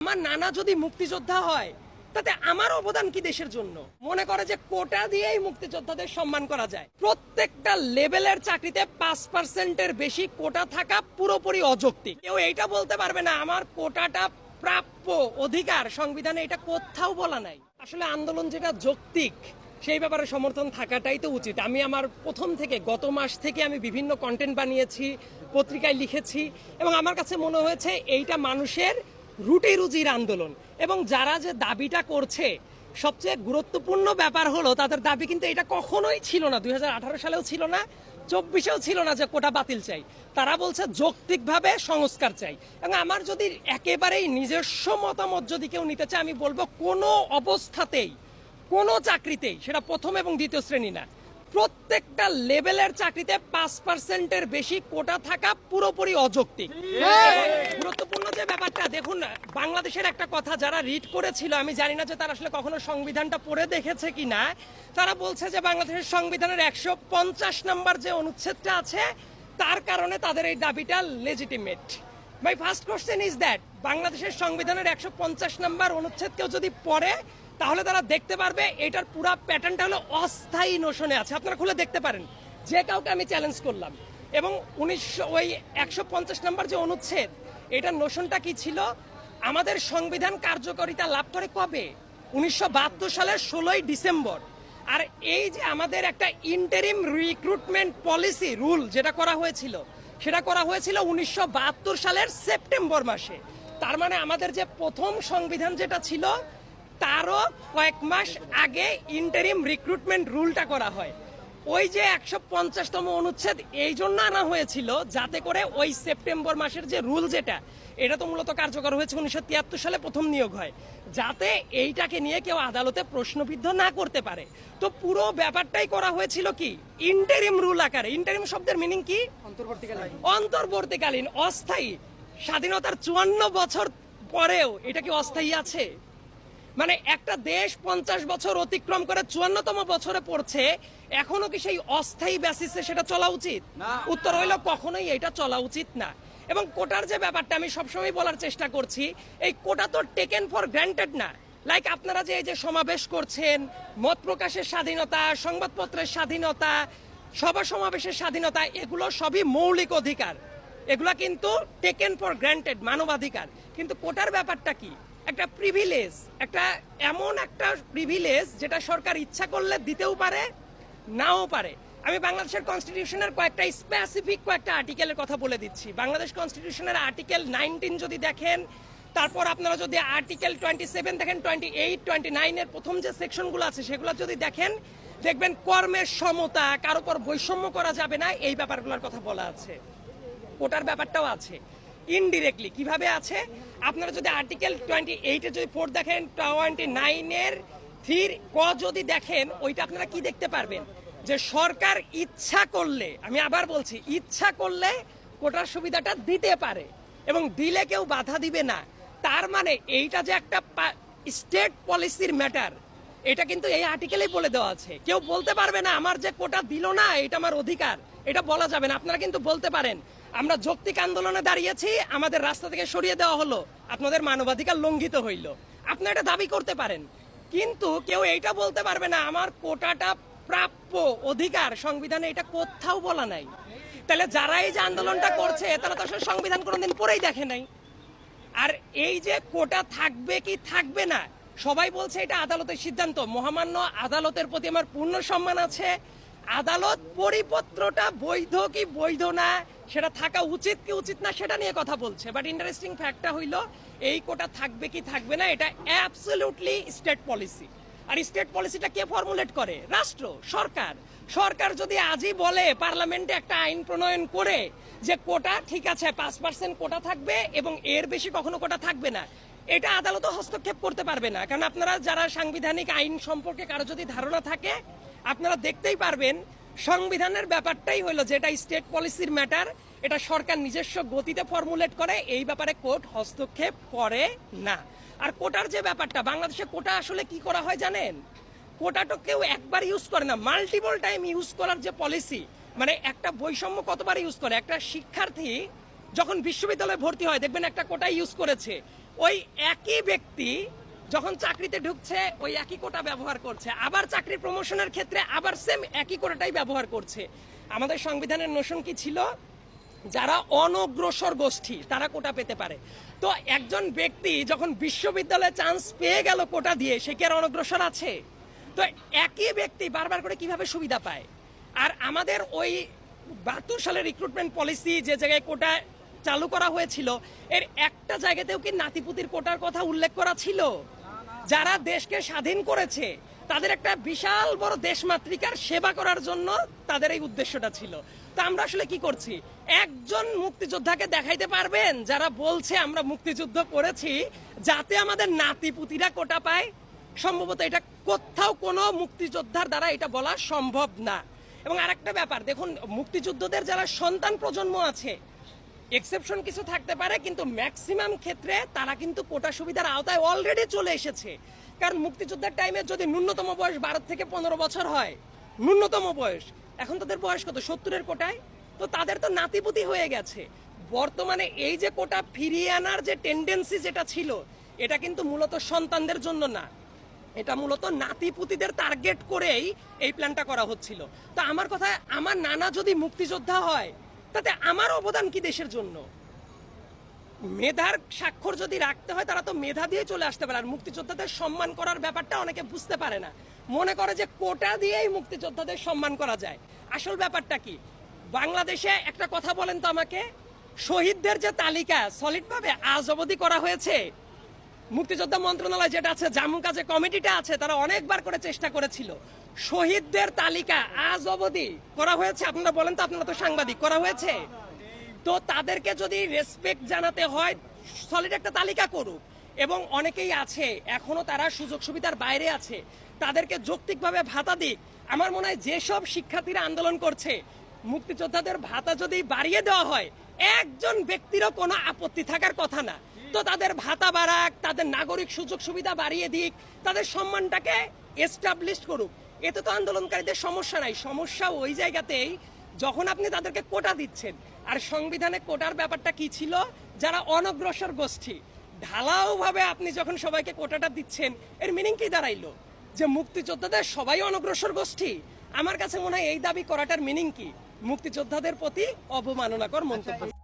আমার নানা যদি মুক্তিযোদ্ধা হয়, তাতে আমার অবদান কি দেশের জন্য? মনে করে যে কোটা দিয়েই মুক্তিযোদ্ধাদের সম্মান করা যায়। প্রত্যেকটা লেভেলের চাকরিতে পাঁচ পার্সেন্টের বেশি কোটা থাকা পুরোপুরি অযৌক্তিক। কেউ এইটা বলতে পারবে না, আমার কোটাটা প্রাপ্য অধিকার। সংবিধানে এটা কোথাও বলা নাই। আসলে আন্দোলন যেটা যৌক্তিক, সেই ব্যাপারে সমর্থন থাকাটাই তো উচিত। আমি আমার প্রথম থেকে, গত মাস থেকে আমি বিভিন্ন কন্টেন্ট বানিয়েছি, পত্রিকায় লিখেছি, এবং আমার কাছে মনে হয়েছে এইটা মানুষের রুটি রুজির আন্দোলন। এবং যারা যে দাবিটা করছে সবচেয়ে গুরুত্বপূর্ণ ব্যাপার হলো তাদের দাবি কিন্তু এটা কখনোই ছিল না। দুই সালেও ছিল না চব্বিশেও ছিল না যে কোটা বাতিল চাই। তারা বলছে যৌক্তিকভাবে সংস্কার চাই। এবং আমার যদি একেবারেই নিজস্ব মতামত যদি কেউ নিতে চায় আমি বলব কোনো অবস্থাতেই কোনো চাকরিতেই সেটা প্রথম এবং দ্বিতীয় শ্রেণি না প্রত্যেকটা লেভেলের চাকরিতে পাঁচ পার্সেন্টের বেশি কোটা থাকা পুরোপুরি অযৌক্তিক গুরুত্বপূর্ণ যে ব্যাপারটা দেখুন বাংলাদেশের একটা কথা যারা রিড করেছিল, আমি জানি না যে তারা আসলে কখনো সংবিধানটা পড়ে দেখেছে কিনা, তারা বলছে যে বাংলাদেশের সংবিধানের একশো পঞ্চাশ নম্বর যে অনুচ্ছেদটা আছে, তার কারণে তাদের এই দাবিটা legitimate my first question is that বাংলাদেশের সংবিধানের একশো পঞ্চাশ নম্বর অনুচ্ছেদ কেউ যদি পড়ে, তাহলে তারা দেখতে পারবে এটার পুরো প্যাটার্নটা হলো অস্থায়ী নোশনে আছে। আপনারা খুলে দেখতে পারেন। যে কাউকে আমি চ্যালেঞ্জ করলাম। এবং উনিশশো, ওই একশো পঞ্চাশ নম্বর যে অনুচ্ছেদ, এটার নোশনটা কি ছিল? আমাদের সংবিধান কার্যকারিতা লাভ করে কবে? উনিশশো বাহাত্তর সালের ষোলোই ডিসেম্বর। আর এই যে আমাদের একটা ইন্টারিম রিক্রুটমেন্ট পলিসি রুল যেটা করা হয়েছিল, সেটা করা হয়েছিল উনিশশো বাহাত্তর সালের সেপ্টেম্বর মাসে। তার মানে আমাদের যে প্রথম সংবিধান যেটা ছিল, তারও কয়েক মাস আগে ইন্টারিম রিক্রুটমেন্ট রুলটা করা হয়। ওই যে একশো পঞ্চাশতম অনুচ্ছেদ এই জন্য আনা হয়েছিল যাতে করে ওই সেপ্টেম্বর মাসের যে রুল যেটা এটা তো মূলত কার্যকর হয়েছে উনিশশো তিয়াত্তর সালে প্রথম নিয়োগ হয়। যাতে এইটাকে নিয়ে কেউ আদালতে প্রশ্নবিদ্ধ না করতে পারে। তো পুরো ব্যাপারটাই করা হয়েছিল কি? ইন্টারিম রুল আকারে। ইন্টারিম শব্দের মিনিং কি? অন্তর্বর্তীকালীন। অন্তর্বর্তীকালীন অস্থায়ী। স্বাধীনতার চুয়ান্ন বছর পরেও এটা কি অস্থায়ী আছে? মানে একটা দেশ পঞ্চাশ বছর অতিক্রম করে চুয়ান্নতম বছরে পড়ছে এখনও কি সেই অস্থায়ী বেসিসে সেটা চলা উচিত? উত্তর হইল কখনোই এটা চলা উচিত না। এবং কোটার যে ব্যাপারটা আমি সবসময় বলার চেষ্টা করছি এই কোটা তো টেকেন ফর গ্র্যান্টেড না। লাইক আপনারা যে এই যে সমাবেশ করছেন মত প্রকাশের স্বাধীনতা সংবাদপত্রের স্বাধীনতা সভা সমাবেশের স্বাধীনতা এগুলো সবই মৌলিক অধিকার। এগুলা কিন্তু টেকেন ফর গ্র্যান্টেড মানবাধিকার। কিন্তু কোটার ব্যাপারটা কি? একটা প্রিভিলেজ একটা এমন একটা প্রিভিলেজ যেটা সরকার ইচ্ছা করলে দিতেও পারে, নাও পারে। আমি বাংলাদেশের কনস্টিটিউশনের কয়েকটা স্পেসিফিক কয়েকটা আর্টিকেলের কথা বলে দিচ্ছি। বাংলাদেশ কনস্টিটিউশনের আর্টিকেল নাইনটিন যদি দেখেন, তারপর আপনারা যদি আর্টিকেল টোয়েন্টি সেভেন দেখেন টোয়েন্টি এইট টোয়েন্টি নাইনের প্রথম যে সেকশনগুলো আছে, সেগুলো যদি দেখেন, দেখবেন কর্মের সমতা কারও উপর বৈষম্য করা যাবে না, এই ব্যাপারগুলোর কথা বলা আছে। ওটার ব্যাপারটাও আছে। ইনডিরেক্টলি কীভাবে আছে? আপনারা যদি আর্টিকেল টোয়েন্টি এইটে যদি ফোর দেখেন টোয়েন্টি নাইনের থ্রির ক যদি দেখেন, ওইটা আপনারা কি দেখতে পারবেন? যে সরকার ইচ্ছা করলে, আমি আবার বলছি, ইচ্ছা করলে কোটার সুবিধাটা দিতে পারে এবং দিলে কেউ বাধা দিবে না। তার মানে এইটা যে একটা স্টেট পলিসির ম্যাটার এটা কিন্তু এই আর্টিকেলেই বলে দেওয়া আছে। কেউ বলতে পারবে না, আমার যে কোটা দিল না, এটা আমার অধিকার। এটা বলা যাবে না, আপনারা কিন্তু বলতে পারেন। আমরা যৌক্তিক আন্দোলনে দাঁড়িয়েছি, আমাদের রাস্তা থেকে সরিয়ে দেওয়া হলো, আপনাদের মানবাধিকার লঙ্ঘিত হইল। আপনারা এটা দাবি করতে পারেন, কিন্তু কেউ এইটা বলতে পারবে না, আমার কোটাটা প্রাপ্য অধিকার, সংবিধানে এটা কোথাও বলা নাই। তাহলে যারা এই যে আন্দোলনটা করছে, তারা তো আসলে সংবিধান কোনোদিন পড়েই দেখে নাই। আর এই যে কোটা থাকবে কি থাকবে না, সবাই বলছে এটা আদালতের সিদ্ধান্ত। মহামান্য আদালতের প্রতি আমার পূর্ণ সম্মান আছে আদালত পরিপত্রটা বৈধ কি বৈধ না, সেটা থাকা উচিত কি উচিত না সেটা নিয়ে কথা বলছে। বাট ইন্টারেস্টিং ফ্যাক্টটা হইল, এই কোটা থাকবে কি থাকবে না, এটা অ্যাবসলিউটলি স্টেট পলিসি আর স্টেট পলিসিটা কে ফর্মুলেট করে? রাষ্ট্র, সরকার। সরকার যদি আজই বলে পার্লামেন্টে একটা আইন প্রণয়ন করে যে কোটা ঠিক আছে, পাঁচ পার্সেন্ট কোটা থাকবে এবং এর বেশি কখনো কোটা থাকবে না, এটা আদালত হস্তক্ষেপ করতে পারবে না। কারণ আপনারা যারা সাংবিধানিক আইন সম্পর্কে কারও যদি ধারণা থাকে আপনারা দেখতেই পারবেন, সংবিধানের ব্যাপারটাই হলো যেটা স্টেট পলিসির ম্যাটার এটা সরকার নিজস্ব গতিতে ফর্মুলেট করে, এই ব্যাপারে কোর্ট হস্তক্ষেপ করে না। আর কোটার যে ব্যাপারটা, বাংলাদেশে কোটা আসলে কি করা হয় জানেন? কোটাটা কেউ একবার ইউজ করে না মাল্টিপল টাইম ইউজ করার যে পলিসি মানে একটা বৈষম্য কতবার ইউজ করে? একটা শিক্ষার্থী যখন বিশ্ববিদ্যালয়ে ভর্তি হয়, দেখবেন একটা কোটা ইউজ করেছে, ওই একই ব্যক্তি যখন চাকরিতে ঢুকছে, ওই একই কোটা ব্যবহার করছে। আবার চাকরি প্রমোশনের ক্ষেত্রে আবার সেম একই কোটাটাই ব্যবহার করছে। আমাদের সংবিধানের নোশন কি ছিল? যারা অনগ্রসর গোষ্ঠী, তারা কোটা পেতে পারে। তো একজন ব্যক্তি যখন বিশ্ববিদ্যালয়ে চান্স পেয়ে গেল কোটা দিয়ে, সে কি আর অনগ্রসর আছে? তো একই ব্যক্তি বারবার করে কীভাবে সুবিধা পায়? আর আমাদের ওই বাহাত্তর সালের রিক্রুটমেন্ট পলিসি যে জায়গায় কোটা চালু করা হয়েছিল, এর একটা জায়গাতেও কি নাতিপুতির কোটার কথা উল্লেখ করা ছিল? যারা দেশকে স্বাধীন করেছে, তাদের একটা বিশাল বড় দেশমাতৃকার সেবা করার জন্য তাদের এই উদ্দেশ্যটা ছিল। তা আমরা আসলে কি করছি? একজন মুক্তিযোদ্ধাকে দেখাইতে পারবেন যারা বলছে, আমরা মুক্তিযুদ্ধ করেছি যাতে আমাদের নাতি পুতিরা কোটা পায়। সম্ভবত এটা কোথাও কোনো মুক্তিযোদ্ধার দ্বারা এটা বলা সম্ভব না। এবং আরেকটা ব্যাপার, দেখুন, মুক্তিযুদ্ধদের যারা সন্তান প্রজন্ম আছে এক্সেপশন কিছু থাকতে পারে, কিন্তু ম্যাক্সিমাম ক্ষেত্রে তারা কিন্তু কোটা সুবিধার আওতায় অলরেডি চলে এসেছে। কারণ মুক্তিযুদ্ধের টাইমে যদি ন্যূনতম বয়স বারো থেকে পনেরো বছর হয়, ন্যূনতম বয়স, এখন তাদের বয়স কত? সত্তরের কোটায়? তো তাদের তো নাতিপুতি হয়ে গেছে। বর্তমানে এই যে কোটা ফিরিয়ে আনার যে টেন্ডেন্সি যেটা ছিল, এটা কিন্তু মূলত সন্তানদের জন্য না। এটা মূলত নাতিপুতিদের টার্গেট করেই এই প্ল্যানটা করা হচ্ছিল। তো আমার কথা, আমার নানা যদি মুক্তিযোদ্ধা হয় তাতে আমার অবদান কি দেশের জন্য? মেধার স্বাক্ষর যদি রাখতে হয়, তারা তো মেধা দিয়ে চলে আসতে পারে। আর মুক্তিযোদ্ধাদের সম্মান করার ব্যাপারটা অনেকে বুঝতে পারে না। মনে করে যে কোটা দিয়েই মুক্তিযোদ্ধাদের সম্মান করা যায়। আসল ব্যাপারটা কি? বাংলাদেশে একটা কথা বলেন তো আমাকে। শহীদদের যে তালিকা সলিডভাবে আজ অবধি করা হয়েছে মুক্তিযোদ্ধা মন্ত্রণালয় যেটা আছে জাম্মু কাজে কমিটিটা আছে, তারা অনেকবার করে চেষ্টা করেছিল। শহীদদের তালিকা আজ অবধি করা হয়েছে। আপনারা বলেন তো, আপনারা তো সাংবাদিক, করা হয়েছে? তো তাদেরকে যদি রেসপেক্ট জানাতে হয় সলিড একটা তালিকা করুক। এবং অনেকেই আছে, এখনও তারা সুযোগ সুবিধার বাইরে আছে, তাদেরকে যৌক্তিকভাবে ভাতা দিক। আমার মনে হয় যেসব শিক্ষার্থীরা আন্দোলন করছে, মুক্তিযোদ্ধাদের ভাতা যদি বাড়িয়ে দেওয়া হয়, একজন ব্যক্তিরও কোনো আপত্তি থাকার কথা না। তো তাদের ভাতা বাড়াক, তাদের নাগরিক সুযোগ সুবিধা বাড়িয়ে দিক, তাদের সম্মানটাকে এস্টাবলিশ করুক। এতে তো আন্দোলনকারীদের সমস্যা নাই। সমস্যা ওই জায়গাতেই যখন আপনি তাদেরকে কোটা দিচ্ছেন, আর সংবিধানে কোটার ব্যাপারটা কি ছিল? যারা অনগ্রসর গোষ্ঠী ঢালাও ভাবে আপনি যখন সবাইকে কোটাটা দিচ্ছেন, এর মিনিং কি দাঁড়াইলো? যে মুক্তিযোদ্ধাদের সবাই অনগ্রসর গোষ্ঠী, আমার কাছে মনে হয় এই দাবি করাটার মিনিং কি? মুক্তিযোদ্ধাদের প্রতি অবমাননাকর মন্তব্য।